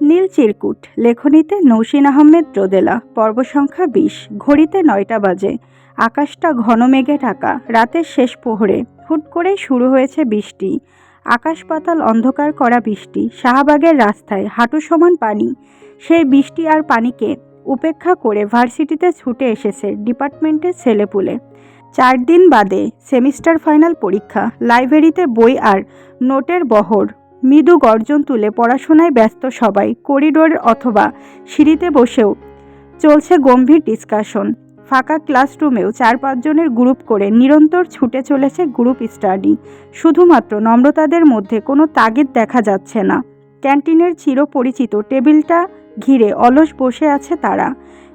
নীল চিরকুট, লেখনীতে নৌসিন আহমেদ রোদেলা, পর্ব সংখ্যা বিশ, ঘড়িতে নয়টা বাজে, আকাশটা ঘন মেঘে ঢাকা, রাতের শেষ প্রহরে, হুট করেই শুরু হয়েছে বৃষ্টি, আকাশ পাতাল অন্ধকার করা বৃষ্টি, শাহবাগের রাস্তায় হাঁটু সমান পানি, সেই বৃষ্টি আর পানিকে উপেক্ষা করে ভার্সিটিতে ছুটে এসেছে ডিপার্টমেন্টের ছেলেপুলে। চার দিন বাদে সেমিস্টার ফাইনাল পরীক্ষা, লাইব্রেরিতে বই আর নোটের বহর মৃদু গর্জন তুলে পড়াশোনায় ব্যস্ত সবাই, করিডোর অথবা সিঁড়িতে বসেও চলছে গম্ভীর ডিসকাশন ফাঁকা ক্লাসরুমেও চার পাঁচজনের গ্রুপ করে নিরন্তর ছুটে চলেছে গ্রুপ স্টাডি শুধুমাত্র নম্রতাদের মধ্যে কোনো তাগিদ দেখা যাচ্ছে না। ক্যান্টিনের চিরপরিচিত টেবিলটা ঘিরে অলস বসে আছে তারা।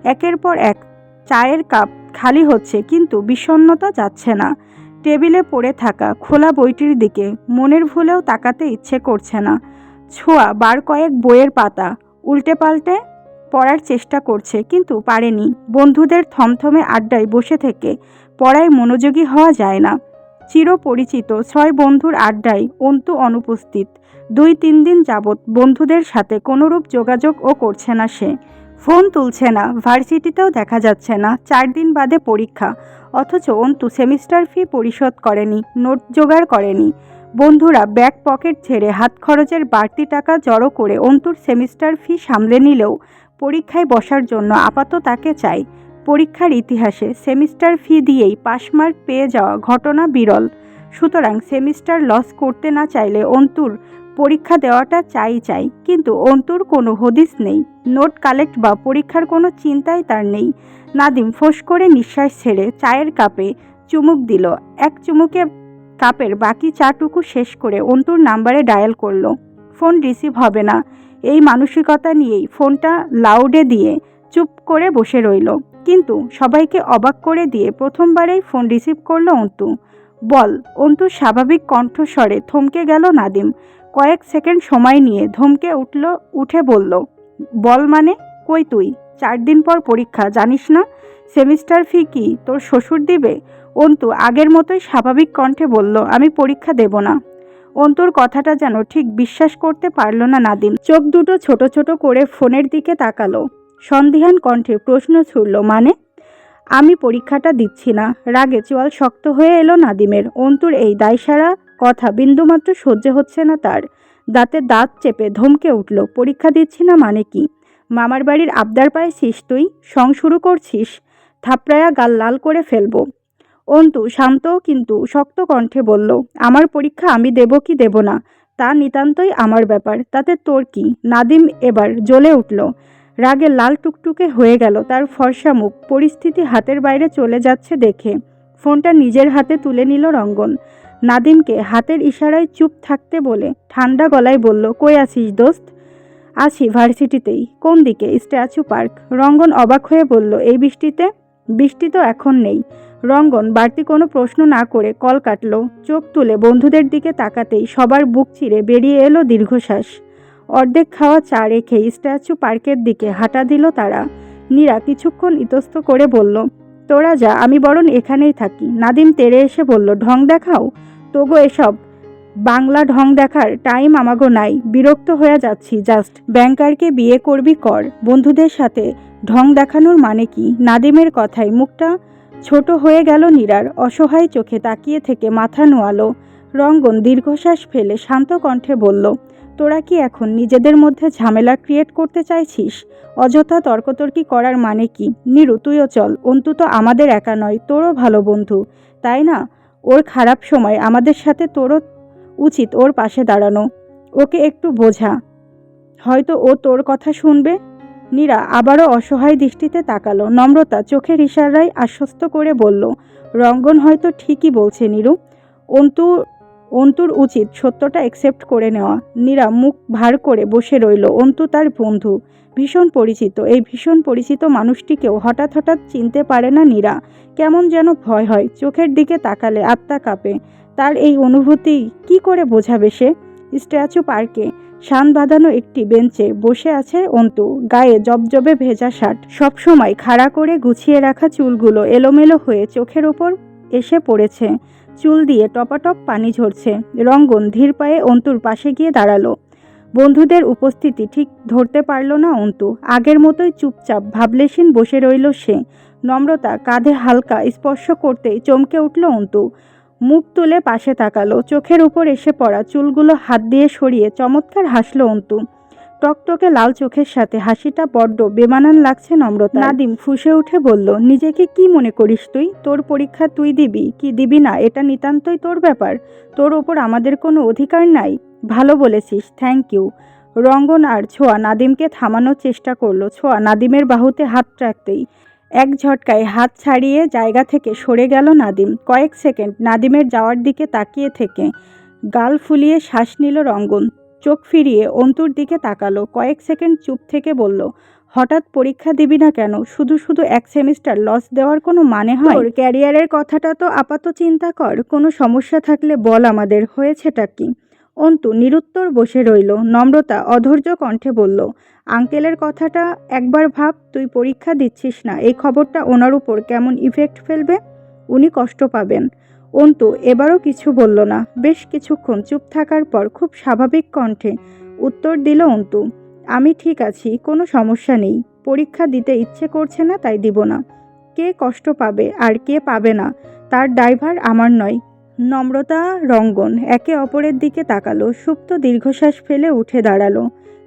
একের পর এক চায়ের কাপ খালি হচ্ছে কিন্তু বিষণ্ণতা যাচ্ছে না। টেবিলে পড়ে থাকা খোলা বইটির দিকে মনের ভুলেও তাকাতে ইচ্ছে করছে না। ছোঁয়া বার কয়েক বইয়ের পাতা উল্টে পাল্টে পড়ার চেষ্টা করছে কিন্তু পারেনি। বন্ধুদের থমথমে আড্ডায় বসে থেকে পড়ায় মনোযোগী হওয়া যায় না। চিরপরিচিত ছয় বন্ধুর আড্ডায় অন্তু অনুপস্থিত। দুই তিন দিন যাবৎ বন্ধুদের সাথে কোনোরূপ যোগাযোগও করছে না সে। ফোন তুলছে না, ভার্সিটিতেও দেখা যাচ্ছে না। চার দিন বাদে পরীক্ষা। অথচ অন্তু সেমিস্টার ফি পরিশোধ করেনি, নোট জোগাড় করেনি। বন্ধুরা ব্যাক পকেট ছেড়ে হাত খরচের বাড়তি টাকা জড়ো করে অন্তুর সেমিস্টার ফি সামলে নিলেও পরীক্ষায় বসার জন্য আপাতত তাকে চাই। পরীক্ষার ইতিহাসে সেমিস্টার ফি দিয়েই পাশমার্ক পেয়ে যাওয়া ঘটনা বিরল। সুতরাং সেমিস্টার লস করতে না চাইলে অন্তুর পরীক্ষা দেওয়াটা চাই চাই, কিন্তু অন্তুর কোনো হদিস নেই। নোট কালেক্ট বা পরীক্ষার কোনো চিন্তাই তার নেই। নাদিম ফোঁস করে নিঃশ্বাস ছেড়ে চায়ের কাপে চুমুক দিল। এক চুমুকে কাপের বাকি চাটুকু শেষ করে অন্তুর নাম্বারে ডায়াল করল। ফোন রিসিভ হবে না। এই মানসিকতা নিয়েই ফোনটা লাউডে দিয়ে চুপ করে বসে রইল। কিন্তু সবাইকে অবাক করে দিয়ে প্রথমবারেই ফোন রিসিভ করল অন্তু। বল, অন্তু স্বাভাবিক কণ্ঠস্বরে থমকে গেল নাদিম। কয়েক সেকেন্ড সময় নিয়ে ধমকে উঠল, উঠে বলল, বল মানে? কই তুই? চার দিন পর পরীক্ষা, জানিস না? সেমিস্টার ফি কি? তোর শ্বশুর দিবে? অন্তু আগের মতোই স্বাভাবিক কণ্ঠে বলল, আমি পরীক্ষা দেব না। অন্তুর কথাটা যেন ঠিক বিশ্বাস করতে পারল না নাদিম। চোখ দুটো ছোট ছোট করে ফোনের দিকে তাকালো। সন্দিহান কণ্ঠে প্রশ্ন ছুড়ল মানে? আমি পরীক্ষাটা দিচ্ছি না। রাগে চোয়াল শক্ত হয়ে এলো নাদিমের। অন্তুর এই দায়সারা কথা বিন্দুমাত্র সহ্য হচ্ছে না তার। দাঁতে দাঁত চেপে ধমকে উঠল, পরীক্ষা দিচ্ছি না মানে কি? মামার বাড়ির আবদার পাইছিস তুই? সং শুরু করছিস? থাপড়ায়া গাল লাল করে ফেলব। অন্তু শান্ত কিন্তু শক্ত কণ্ঠে বলল, আমার পরীক্ষা আমি দেব কি দেব না? তা নিতান্তই আমার ব্যাপার। তাতে তোর কি? নাদিম এবার জ্বলে উঠল। রাগে লাল টুকটুকে হয়ে গেল তার ফর্সা মুখ। পরিস্থিতি হাতের বাইরে চলে যাচ্ছে দেখে। ফোনটা নিজের হাতে তুলে নিল রঙ্গন। নাদিমকে হাতের ইশারায় চুপ থাকতে বলে ঠান্ডা গলায় বলল, কই আছিস দোস্ত? আছি ভার্সিটিতেই। কোন দিকে? Statue park. রঙ্গন অবাক হয়ে বলল, এই বৃষ্টিতে? বৃষ্টি তো এখন নেই। রঙ্গন বাড়তি কোনো প্রশ্ন না করে কল কাটল, চোখ তুলে বন্ধুদের দিকে তাকাতেই সবার বুক চিরে বেরিয়ে এলো দীর্ঘশ্বাস। অর্ধেক খাওয়া চা রেখেই স্ট্যাচু পার্কের দিকে হাঁটা দিল তারা। নীরা কিছুক্ষণ ইতস্ত করে বলল তোরা যা, আমি বরং এখানেই থাকি। নাদিম তেরে এসে বলল, ঢং দেখাও? তোগো এসব, বাংলা ঢং দেখার টাইম আমাগো নাই। বিরক্ত হয়ে যাচ্ছি, জাস্ট ব্যাংকারকে বিয়ে করবি কর। বন্ধুদের সাথে ঢং দেখানোর মানে কি? নাদিমের কথায় মুখটা ছোট হয়ে গেল নীরার। অসহায় চোখে তাকিয়ে থেকে মাথা নোয়ালো। রঙ্গন দীর্ঘশ্বাস ফেলে শান্ত কণ্ঠে বলল তোরা কি এখন নিজেদের মধ্যে ঝামেলা ক্রিয়েট করতে চাইছিস? অযথা তর্কতর্কি করার মানে কি? নিরু, তুইও চল, অন্তত আমাদের একা নয়, তোরও ভালো বন্ধু। তাই না? ওর খারাপ সময় আমাদের সাথে তোরও উচিত ওর পাশে দাঁড়ানো। ওকে একটু বোঝা। হয়তো ও তোর কথা শুনবে? নীরা আবারও অসহায় দৃষ্টিতে তাকালো, নম্রতা চোখের ইশারায় আশ্বস্ত করে বলল, রঙ্গন হয়তো ঠিকই বলছে নীরু। অন্তু অন্তুর উচিত সত্যটা অ্যাকসেপ্ট করে নেওয়া। নীরা মুখ ভার করে বসে রইল। অন্তু তার বন্ধু। ভীষণ পরিচিত। এই ভীষণ পরিচিত মানুষটিকেও হঠাৎ হঠাৎ চিনতে পারে না নীরা। কেমন যেন ভয় হয়। চোখের দিকে তাকালে আত্মা কাঁপে। তার এই অনুভূতি কি করে বোঝাবে সে? স্ট্যাচু পার্কে শান বাঁধানো একটি বেঞ্চে বসে আছে অন্তু। গায়ে জবজবে ভেজা শার্ট। সবসময় খাড়া করে গুছিয়ে রাখা চুলগুলো এলোমেলো হয়ে চোখের ওপর এসে পড়েছে। চুল দিয়ে টপাটপ পানি ঝরছে। রঙ্গন ধীর পায়ে অন্তুর পাশে গিয়ে দাঁড়াল। বন্ধুদের উপস্থিতি ঠিক ধরতে পারল না অন্তু। আগের মতোই চুপচাপ ভাবলেশীন বসে রইল সে। নম্রতা কাঁধে হালকা স্পর্শ করতেই চমকে উঠল অন্তু। মুখ তুলে পাশে তাকালো। চোখের উপর এসে পড়া চুলগুলো হাত দিয়ে সরিয়ে চমৎকার হাসলো অন্তু। টকটকে লাল চোখের সাথে হাসিটা বড্ড বেমানান লাগছে নম্রতা নাদিম ফুঁসে উঠে বলল, নিজেকে কি মনে করিস তুই? তোর পরীক্ষা তুই দিবি? কি দিবি না? এটা নিতান্তই তোর ব্যাপার। তোর ওপর আমাদের কোনো অধিকার নাই। ভালো বলেছিস থ্যাংক ইউ রঙ্গন আর ছোঁয়া নাদিমকে থামানোর চেষ্টা করল। ছোঁয়া নাদিমের বাহুতে হাত রাখতেই এক ঝটকায় হাত ছাড়িয়ে জায়গা থেকে সরে গেল নাদিম। কয়েক সেকেন্ড নাদিমের যাওয়ার দিকে তাকিয়ে থেকে গাল ফুলিয়ে শ্বাস নিল রঙ্গন। চোখ ফিরিয়ে অন্তুর দিকে তাকালো, কয়েক সেকেন্ড চুপ থেকে বলল, হঠাৎ পরীক্ষা দিবি না কেন? শুধু শুধু এক সেমিস্টার লস দেওয়ার কোনো মানে হয়? তোর ক্যারিয়ারের কথাটা তো আপাত চিন্তা কর, কোনো সমস্যা থাকলে বল আমাদের, হয়েছেটা কি? অন্তু নিরুত্তর বসে রইল, নম্রতা অধৈর্য কণ্ঠে বলল, আঙ্কেলের কথাটা একবার ভাব, তুই পরীক্ষা দিচ্ছিস না, এই খবরটা ওনার উপর কেমন ইফেক্ট ফেলবে? উনি কষ্ট পাবেন। অন্তু এবারও কিছু বলল না। বেশ কিছুক্ষণ চুপ থাকার পর খুব স্বাভাবিক কণ্ঠে উত্তর দিল অন্তু, আমি ঠিক আছি, কোনো সমস্যা নেই। পরীক্ষা দিতে ইচ্ছে করছে না, তাই দিব না। কে কষ্ট পাবে আর কে পাবে না, তার ড্রাইভার আমার নয়। নম্রতা রঙ্গন একে অপরের দিকে তাকালো, সুপ্ত দীর্ঘশ্বাস ফেলে উঠে দাঁড়াল।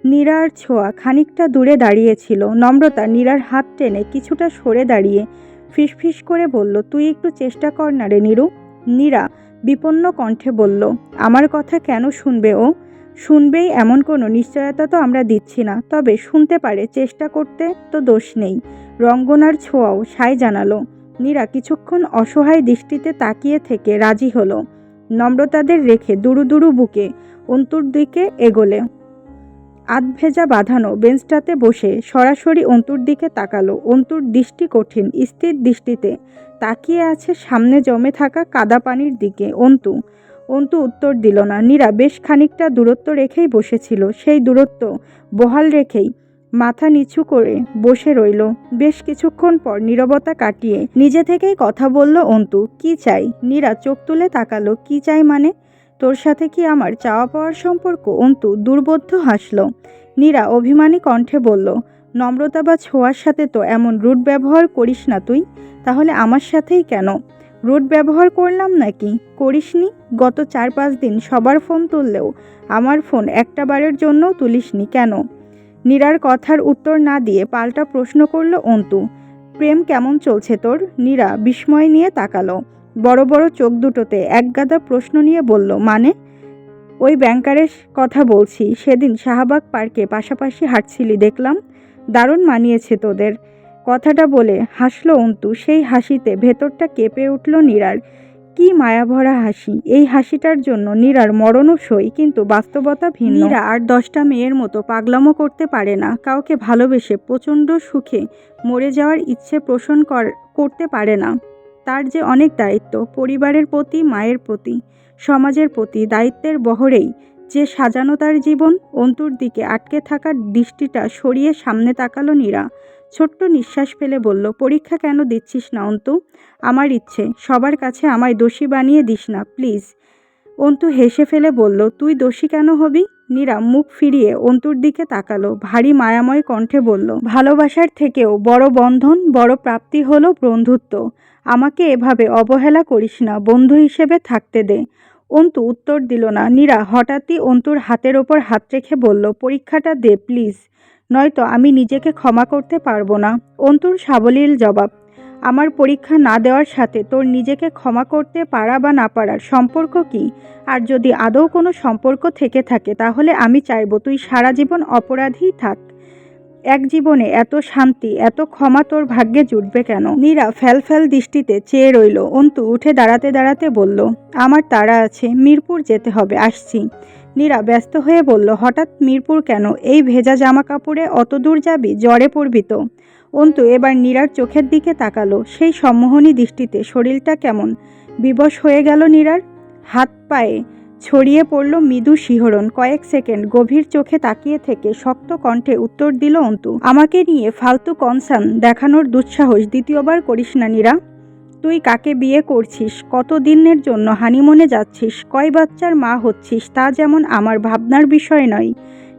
নীরার ছোঁয়া খানিকটা দূরে দাঁড়িয়েছিল। নম্রতা নীরার হাত টেনে কিছুটা সরে দাঁড়িয়ে ফিসফিস করে বলল, তুই একটু চেষ্টা কর না রে নীরু। নীরা বিপন্ন কণ্ঠে বলল, আমার কথা কেন শুনবে ও? শুনবেই এমন কোনো নিশ্চয়তা তো আমরা দিচ্ছি না। তবে শুনতে পারে, চেষ্টা করতে তো দোষ নেই। রঙ্গনার ছোঁয়াও সাই জানালো। নীরা কিছুক্ষণ অসহায় দৃষ্টিতে তাকিয়ে থেকে রাজি হলো। নম্রতাদের রেখে দুরু দুরু বুকে অন্তুর দিকে এগোলে। আধভেজা বাঁধানো বেঞ্চটাতে বসে সরাসরি অন্তুর দিকে তাকালো। অন্তুর দৃষ্টি কঠিন, স্থির দৃষ্টিতে তাকিয়ে আছে সামনে জমে থাকা কাদা পানির দিকে। অন্তু অন্তু উত্তর দিল না। নীরা বেশ খানিকটা দূরত্ব রেখেই বসেছিল। সেই দূরত্ব বহাল রেখেই মাথা নিচু করে বসে রইল। বেশ কিছুক্ষণ পর নীরবতা কাটিয়ে নিজে থেকেই কথা বলল, অন্তু, কি চাই? নীরা চোখ তুলে তাকালো। কি চাই মানে? তোর সাথে কি আমার চাওয়া পাওয়ার সম্পর্ক? অন্তু দুর্বোধ্য হাসল। নীরা অভিমানী কণ্ঠে বলল নম্রতা বা ছোঁয়ার সাথে তো এমন রুট ব্যবহার করিস না তুই, তাহলে আমার সাথেই কেন? রুট ব্যবহার করলাম নাকি? করিসনি? গত চার পাঁচ দিন সবার ফোন তুললেও আমার ফোন একটা বারের জন্যও তুলিসনি কেন? নীরার কথার উত্তর না দিয়ে পাল্টা প্রশ্ন করল অন্তু। প্রেম কেমন চলছে তোর? নীরা বিস্ময় নিয়ে তাকালো। বড় বড় চোখ দুটোতে একগাদা প্রশ্ন নিয়ে বলল মানে? ওই ব্যাংকারের কথা বলছি, সেদিন শাহবাগ পার্কে পাশাপাশি হাঁটছিলি, দেখলাম। দারুণ মানিয়েছে তোদের। কথাটা বলে হাসলো অন্তু। সেই হাসিতে ভেতরটা কেঁপে উঠল নীরার। কি মায়াভরা হাসি। এই হাসিটার জন্য নীরার মরণও সই, কিন্তু বাস্তবতা ভিন্ন। নীরা আর দশটা মেয়ের মতো পাগলামো করতে পারে না। কাউকে ভালোবেসে প্রচণ্ড সুখে মরে যাওয়ার ইচ্ছে পোষণ কর- করতে পারে না। তার যে অনেক দায়িত্ব, পরিবারের প্রতি, মায়ের প্রতি, সমাজের প্রতি, দায়িত্বের বহরেই যে সাজানো তার জীবন অন্তুর দিকে আটকে থাকার দৃষ্টিটা সরিয়ে সামনে তাকালো নীরা। ছোট্ট নিঃশ্বাস ফেলে বলল, পরীক্ষা কেন দিচ্ছিস না, অন্তু? আমার ইচ্ছে, সবার কাছে আমায় দোষী বানিয়ে দিস না, প্লিজ। অন্তু হেসে ফেলে বলল, তুই দোষী কেন হবি? নীরা মুখ ফিরিয়ে অন্তুর দিকে তাকালো, ভারী মায়াময় কণ্ঠে বলল, ভালোবাসার থেকেও বড় বন্ধন, বড় প্রাপ্তি হলো বন্ধুত্ব। আমাকে এভাবে অবহেলা করিস না, বন্ধু হিসেবে থাকতে দে। অন্তু উত্তর দিল না। নীরা, হঠাৎই অন্তুর হাতের ওপর হাত রেখে বলল, পরীক্ষাটা দে, প্লিজ। নয়তো আমি নিজেকে ক্ষমা করতে পারব না। অন্তুর সাবলীল জবাব, আমার পরীক্ষা না দেওয়ার সাথে তোর নিজেকে ক্ষমা করতে পারা বা না পারার সম্পর্ক কি? আর যদি আদৌ কোনো সম্পর্ক থেকে থাকে, তাহলে আমি চাইব তুই সারা জীবন অপরাধীই থাক। এক জীবনে এত শান্তি, এত ক্ষমা তোর ভাগ্যে জুটবে কেন? নীরা ফ্যাল ফ্যাল দৃষ্টিতে চেয়ে রইল। অন্তু উঠে দাঁড়াতে দাঁড়াতে বলল, আমার তাড়া আছে, মিরপুর যেতে হবে, আসছি। নীরা ব্যস্ত হয়ে বলল, হঠাৎ মিরপুর কেন? এই ভেজা জামা কাপড়ে অত দূর যাবি? জ্বরে পড়বি তো? অন্তু এবার নীরার চোখের দিকে তাকালো। সেই সম্মোহনী দৃষ্টিতে শরীরটা কেমন? বিবশ হয়ে গেল নীরার হাত পায়ে। ছড়িয়ে পড়ল মৃদু শিহরণ। কয়েক সেকেন্ড গভীর চোখে তাকিয়ে থেকে শক্ত কণ্ঠে উত্তর দিল, অন্তু, আমাকে নিয়ে ফালতু কনসার্ন দেখানোর দুঃসাহস দ্বিতীয়বার করিস না নীরা। তুই কাকে বিয়ে করছিস? কত দিনের জন্য হানিমুনে যাচ্ছিস? কয় বাচ্চার মা হচ্ছিস? তা যেমন আমার ভাবনার বিষয় নয়।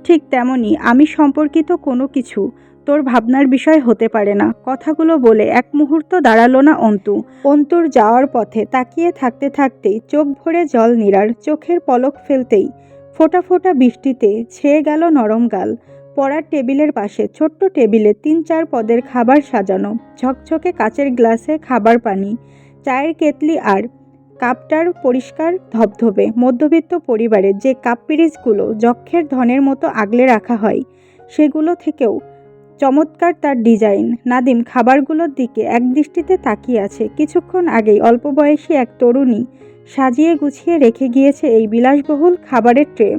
ঠিক তেমনি আমি সম্পর্কিত কোনো কিছু তোর ভাবনার বিষয় হতে পারে না। কথাগুলো বলে এক মুহূর্ত দাঁড়াল না অন্তু। অন্তুর যাওয়ার পথে তাকিয়ে থাকতে থাকতেই চোখ ভরে জল নিরার চোখের পলক ফেলতেই ফোটা ফোটা বৃষ্টিতে ছেয়ে গেল নরম গাল। পড়ার টেবিলের পাশে ছোট্ট টেবিলে তিন চার পদের খাবার সাজানো, ঝকঝকে কাচের গ্লাসে খাবার পানি, চায়ের কেতলি আর কাপটার পরিষ্কার ধবধবে মধ্যবিত্ত পরিবারের যে কাপ পিরিজগুলো যক্ষের ধনের মতো আগলে রাখা হয়, সেগুলো থেকেও চমৎকার তার ডিজাইন। নাদিম, খাবারগুলোর দিকে একদৃষ্টিতে তাকিয়ে আছে। কিছুক্ষণ আগেই অল্প বয়সী এক তরুণী সাজিয়ে গুছিয়ে রেখে গিয়েছে এই বিলাসবহুল খাবারের ট্রে।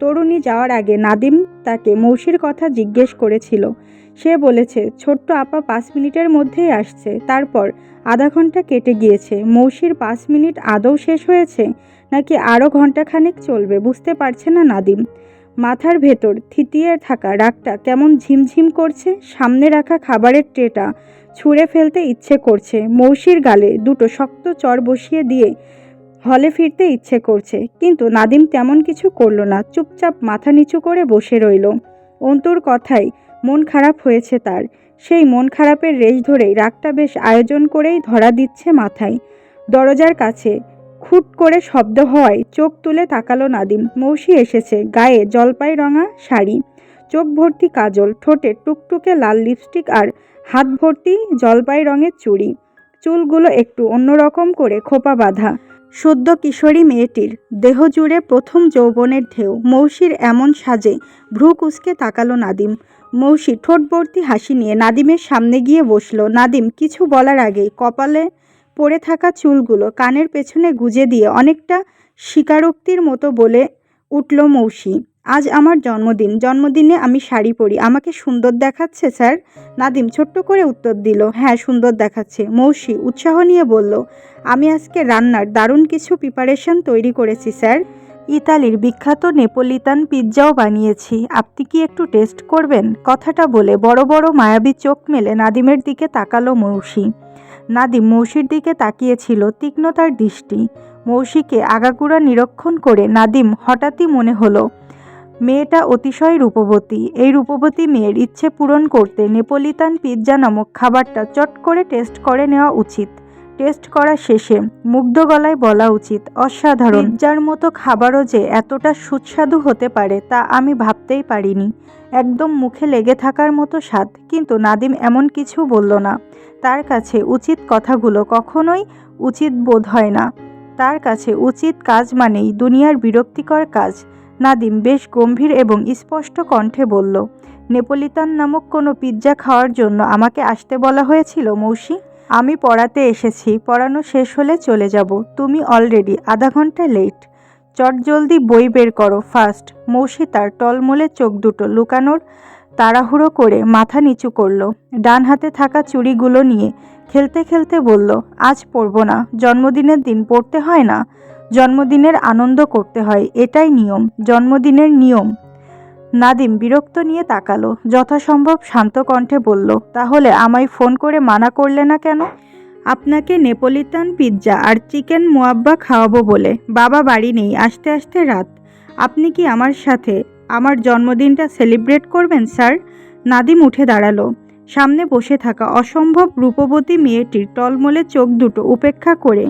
তরুণী যাওয়ার আগে নাদিম তাকে মৌসির কথা জিজ্ঞেস করেছিল। সে বলেছে, ছোট্ট আপা পাঁচ মিনিটের মধ্যেই আসছে। তারপর আধা ঘণ্টা কেটে গিয়েছে। মৌসির পাঁচ মিনিট আদৌ শেষ হয়েছে? নাকি আরও ঘন্টাখানেক চলবে? বুঝতে পারছে না নাদিম। মাথার ভেতর থিতিয়ে থাকা রাগটা কেমন ঝিমঝিম করছে, সামনে রাখা খাবারের ট্রেটা ছুঁড়ে ফেলতে ইচ্ছে করছে, মৌসির গালে দুটো শক্ত চর বসিয়ে দিয়ে হলে ফিরতে ইচ্ছে করছে, কিন্তু নাদিম তেমন কিছু করল না, চুপচাপ মাথা নিচু করে বসে রইল। অন্তুর কথায় মন খারাপ হয়েছে তার, সেই মন খারাপের রেশ ধরেই রাগটা বেশ আয়োজন করেই ধরা দিচ্ছে মাথায়। দরজার কাছে খুট করে শব্দ হয়। চোখ তুলে তাকালো নাদিম। মৌসি এসেছে। গায়ে জলপাই রঙা শাড়ি, চোখ ভর্তি কাজল, ঠোঁটে টুকটুকে লাল লিপস্টিক আর হাত ভর্তি জলপাই রঙের চুড়ি। চুলগুলো একটু অন্যরকম করে খোপা বাঁধা। সদ্য কিশোরী মেয়েটির দেহ জুড়ে প্রথম যৌবনের ঢেউ। মৌসির এমন সাজে ভ্রু কুসকে তাকালো নাদিম। মৌসি ঠোঁটবর্তী হাসি নিয়ে নাদিমের সামনে গিয়ে বসল। নাদিম, কিছু বলার আগেই কপালে পড়ে থাকা চুলগুলো কানের পেছনে গুজে দিয়ে অনেকটা স্বীকারোক্তির মতো বলে উঠল মৌসি। আজ আমার জন্মদিন। জন্মদিনে আমি শাড়ি পরি। আমাকে সুন্দর দেখাচ্ছে, স্যার? নাদিম ছোট্ট করে উত্তর দিল হ্যাঁ সুন্দর দেখাচ্ছে। মৌসি উৎসাহ নিয়ে বলল, আমি আজকে রান্নার দারুণ কিছু প্রিপারেশন তৈরি করেছি, স্যার। ইতালির বিখ্যাত নেপোলিতান পিৎজাও বানিয়েছি। আপনি কি একটু টেস্ট করবেন? কথাটা বলে বড় বড় মায়াবী চোখ মেলে নাদিমের দিকে তাকালো মৌসি। নাদিম মৌসির দিকে তাকিয়েছিল তীক্ষ্ণতার দৃষ্টি। মৌসিকে আগাগুড়া নিরীক্ষণ করে নাদিম হঠাৎই মনে হলো, মেয়েটা অতিশয় রূপবতী। এই রূপবতী মেয়ের ইচ্ছে পূরণ করতে নেপোলিতান পিৎজা নামক খাবারটা চট করে টেস্ট করে নেওয়া উচিত। টেস্ট করা শেষে মুগ্ধ গলায় বলা উচিত, অসাধারণ। যার মতো খাবারও যে এতটা সুস্বাদু হতে পারে তা আমি ভাবতেই পারিনি। একদম মুখে লেগে থাকার মতো স্বাদ। কিন্তু নাদিম এমন কিছু বলল না। তার কাছে উচিত কথাগুলো কখনোই উচিত বোধ হয় না। তার কাছে উচিত কাজ মানেই দুনিয়ার বিরক্তিকর কাজ। নাদিম বেশ গম্ভীর এবং স্পষ্ট কণ্ঠে বলল, নেপোলিতান নামক কোনো পিৎজা খাওয়ার জন্য আমাকে আসতে বলা হয়েছিল, মৌসি? আমি পড়াতে এসেছি, পড়ানো শেষ হলে চলে যাব। তুমি অলরেডি আধা ঘণ্টা লেট চট জলদি বই বের করো ফার্স্ট মৌসি তার টলমলে চোখ দুটো লুকানোর তাড়াহুড়ো করে মাথা নিচু করল। ডান হাতে থাকা চুড়িগুলো নিয়ে খেলতে খেলতে বলল, আজ পড়ব না। জন্মদিনের দিন পড়তে হয় না? জন্মদিনের আনন্দ করতে হয়। এটাই নিয়ম। জন্মদিনের নিয়ম। নাদিম বিরক্ত নিয়ে তাকালো, যথাসম্ভব শান্ত কণ্ঠে বলল, তাহলে আমায় ফোন করে মানা করলে না কেন? আপনাকে নেপোলিতান পিৎজা আর চিকেন মোয়াব্বা খাওয়াবো বলে। বাবা বাড়ি নেই, আস্তে আস্তে রাত। আপনি কি আমার সাথে আমার জন্মদিনটা সেলিব্রেট করবেন, স্যার? নাদিম উঠে দাঁড়াল। সামনে বসে থাকা অসম্ভব রূপবতী মেয়েটির টলমলে চোখ দুটো উপেক্ষা করে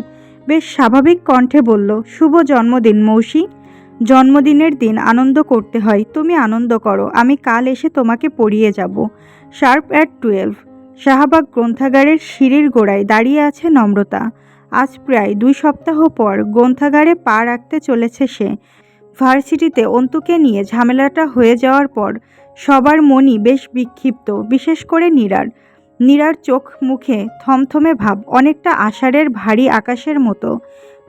বেশ স্বাভাবিক কণ্ঠে বলল, শুভ জন্মদিন মৌসি। জন্মদিনের দিন আনন্দ করতে হয়। তুমি আনন্দ করো। আমি কাল এসে তোমাকে পড়িয়ে যাব। Sharp at twelve. শাহবাগ গ্রন্থাগারের সিঁড়ির গোড়ায় দাঁড়িয়ে আছে নম্রতা। আজ প্রায় দুই সপ্তাহ পর গ্রন্থাগারে পা রাখতে চলেছে সে। ভার্সিটিতে অন্তুকে নিয়ে ঝামেলাটা হয়ে যাওয়ার পর সবার মনই বেশ বিক্ষিপ্ত, বিশেষ করে নীরার। নীরার চোখ মুখে থমথমে ভাব, অনেকটা আষাঢ়ের ভারী আকাশের মতো।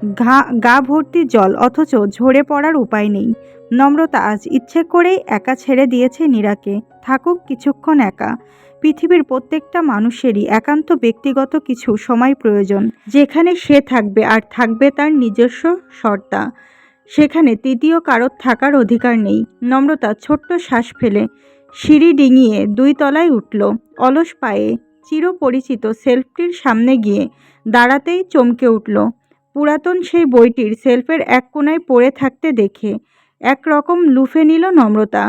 ঘা, গা ভর্তি জল অথচ ঝরে পড়ার উপায় নেই। নম্রতা আজ ইচ্ছে করেই একা ছেড়ে দিয়েছে নীরাকে। থাকুক কিছুক্ষণ একা। পৃথিবীর প্রত্যেকটা মানুষেরই একান্ত ব্যক্তিগত কিছু সময় প্রয়োজন। যেখানে সে থাকবে আর থাকবে তার নিজস্ব সর্তা সেখানে তৃতীয় কারোর থাকার অধিকার নেই। নম্রতা ছোট্ট শ্বাস ফেলে সিঁড়ি ডিঙিয়ে দুই তলায় উঠল। অলস পায়ে চিরপরিচিত সেলফটির সামনে গিয়ে দাঁড়াতেই চমকে উঠল। পুরাতন সেই বইটির সেলফের এক কোণায় পড়ে থাকতে দেখে একরকম লুফে নিল নম্রতা।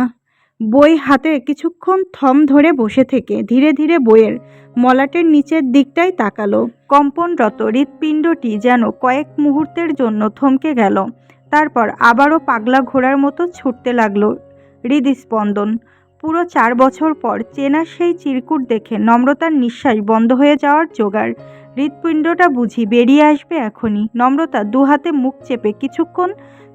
বই হাতে কিছুক্ষণ থম ধরে বসে থেকে ধীরে ধীরে বইয়ের মলাটের নিচের দিকটাই তাকালো। কম্পনরত হৃৎপিণ্ডটি যেন কয়েক মুহূর্তের জন্য থমকে গেল, তারপর আবারও পাগলা ঘোড়ার মতো ছুটতে লাগল হৃদস্পন্দন। পুরো চার বছর পর চেনা সেই চিরকুট দেখে নম্রতার নিঃশ্বাস বন্ধ হয়ে যাওয়ার জোগাড় হৃৎপিণ্ডটা বুঝি বেরিয়ে আসবে এখনই। নম্রতা দু হাতে মুখ চেপে কিছুক্ষণ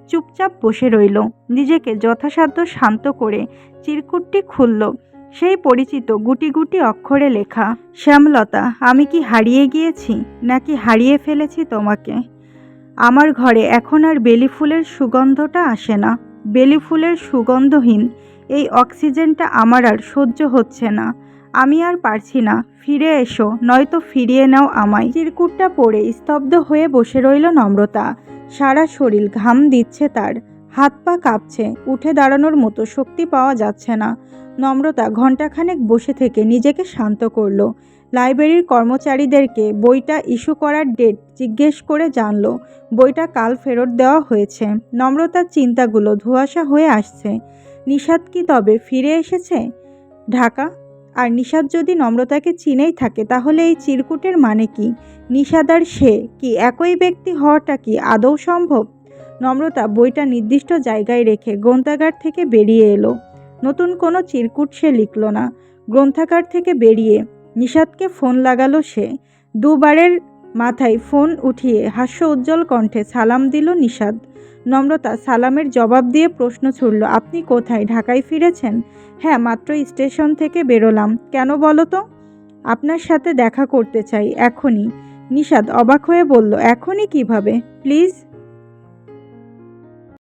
চুপচাপ বসে রইল। নিজেকে যথাসাধ্য শান্ত করে চিরকুটটি খুলল। সেই পরিচিত গুটি গুটি অক্ষরে লেখা, শ্যামলতা, আমি কি হারিয়ে গিয়েছি? নাকি হারিয়ে ফেলেছি তোমাকে? আমার ঘরে এখন আর বেলি ফুলের সুগন্ধটা আসে না। বেলি ফুলের সুগন্ধহীন এই অক্সিজেনটা আমার আর সহ্য হচ্ছে না। আমি আর পারছি না, ফিরে এসো, নয়তো ফিরিয়ে নাও আমায়। চিরকুটটা পড়ে স্তব্ধ হয়ে বসে রইল নম্রতা। সারা শরীর ঘাম দিচ্ছে তার, হাত পা কাঁপছে, উঠে দাঁড়ানোর মতো শক্তি পাওয়া যাচ্ছে না। নম্রতা ঘণ্টাখানেক বসে থেকে নিজেকে শান্ত করল। লাইব্রেরির কর্মচারীদেরকে বইটা ইস্যু করার ডেট জিজ্ঞেস করে জানল, বইটা কাল ফেরত দেওয়া হয়েছে। নম্রতার চিন্তাগুলো ধোঁয়াশা হয়ে আসছে। নিষাদ কি তবে ফিরে এসেছে? ঢাকা আর নিষাদ যদি নম্রতাকে চিনেই থাকে, তাহলে এই চিরকুটের মানে কি? নিষাদ আর সে কি একই ব্যক্তি হওয়াটা কি আদৌ সম্ভব? নম্রতা বইটা নির্দিষ্ট জায়গায় রেখে গ্রন্থাগার থেকে বেরিয়ে এলো। নতুন কোনো চিরকুট সে লিখল না। গ্রন্থাগার থেকে বেরিয়ে নিষাদকে ফোন লাগালো সে। দুবারের মাথায় ফোন উঠিয়ে হাস্য উজ্জ্বল কণ্ঠে সালাম দিল নিষাদ। নম্রতা সালামের জবাব দিয়ে প্রশ্ন ছুড়ল, আপনি কোথায়? ঢাকায় ফিরেছেন? হ্যাঁ মাত্র স্টেশন থেকে বেরোলাম। কেন বলো তো? আপনার সাথে দেখা করতে চাই, এখনই। নিষাদ অবাক হয়ে বলল, এখনই কীভাবে? প্লিজ?